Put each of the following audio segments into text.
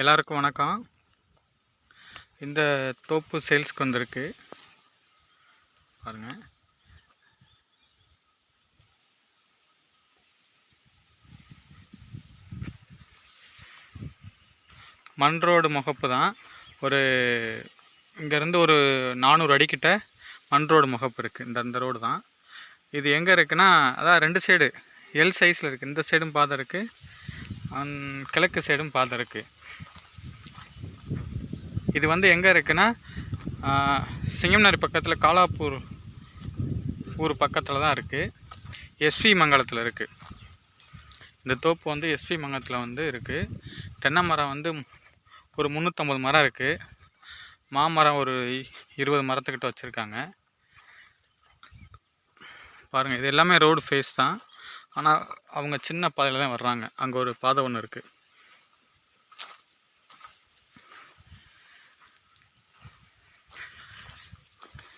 எல்லாருக்கும் வணக்கம். இந்த தோப்பு சேல்ஸ்க்கு வந்திருக்கு. பாருங்கள் மண் ரோடு முகப்பு தான். ஒரு இங்கேருந்து ஒரு நானூறு அடிக்கிட்ட மண் ரோடு முகப்பு இருக்குது இந்த அந்த ரோடு தான். இது எங்கே இருக்குன்னா அதான் ரெண்டு சைடு எல் சைஸில் இருக்குது இந்த சைடும் பாதை இருக்குது கிழக்கு சைடும் பாதை இருக்குது இது வந்து எங்கே இருக்குன்னா சிங்கம்னாரி பக்கத்தில் காலாப்பூர் ஊர் பக்கத்தில் தான் இருக்குது எஸ்வி மங்கலத்தில் இருக்குது இந்த தோப்பு வந்து எஸ்வி மங்கலத்தில் வந்து இருக்குது தென்னை மரம் வந்து ஒரு முந்நூற்றம்பது மரம் இருக்குது மாமரம் ஒரு இருபது மரத்துக்கிட்ட வச்சுருக்காங்க. பாருங்கள் இது எல்லாமே ரோடு ஃபேஸ் தான். ஆனால் அவங்க சின்ன பாதையில் தான் வர்றாங்க. அங்கே ஒரு பாதை ஒன்று இருக்குது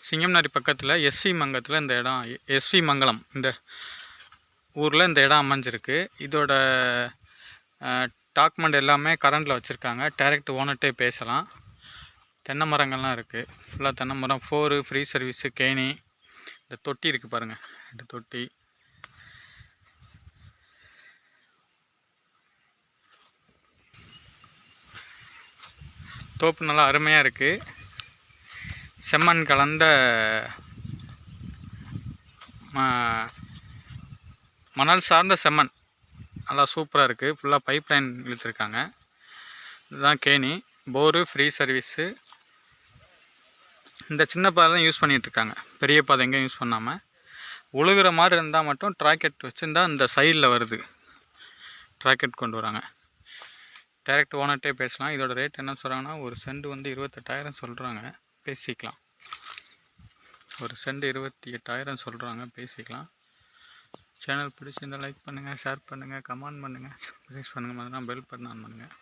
சிங்கம்னாரி பக்கத்தில் எஸ்வி மங்கத்தில் இந்த இடம் எஸ்வி மங்கலம் இந்த ஊரில் இந்த இடம் அமைஞ்சிருக்கு. இதோட டாக்குமெண்ட் எல்லாமே கரண்டில் வச்சுருக்காங்க. டைரக்ட் ஓனர்கிட்டே பேசலாம். தென்னை மரங்கள்லாம் இருக்குது ஃபுல்லாக தென்னை மரம் ஃபோரு ஃப்ரீ சர்வீஸு கேணி. இந்த தொட்டி இருக்குது பாருங்கள் இந்த தொட்டி. தோப்பு நல்லா அருமையாக இருக்குது செம்மண் கலந்த மணல் சார்ந்த செம்மண். நல்லா சூப்பராக இருக்குது ஃபுல்லாக பைப் லைன் இழுத்துருக்காங்க. இதுதான் கேணி. போரு ஃப்ரீ சர்வீஸு இந்த சின்ன பாதை தான் யூஸ் பண்ணிகிட்ருக்காங்க பெரிய பாதை எங்கேயும் யூஸ் பண்ணாமல் உழுகுற மாதிரி இருந்தால் மட்டும் ட்ராக்கெட் வச்சுருந்தா இந்த சைடில் வருது. ட்ராக்கெட் கொண்டு வராங்க. டைரக்ட் ஓனர்கிட்டே பேசலாம். இதோட ரேட் என்ன சொல்கிறாங்கன்னா ஒரு செண்டு வந்து இருபத்தெட்டாயிரம் சொல்கிறாங்க பேசிக்கலாம். ஒரு செண்டு இருபத்தி எட்டாயிரம் சொல்கிறாங்க பேசிக்கலாம். சேனல் பிடிச்சிருந்தால் லைக் பண்ணுங்கள் ஷேர் பண்ணுங்கள் கமெண்ட் பண்ணுங்கள் ப்ளீஸ் பண்ணுங்கள் மாதிரிலாம் பெல் பட்டன் ஆன் பண்ணுங்கள்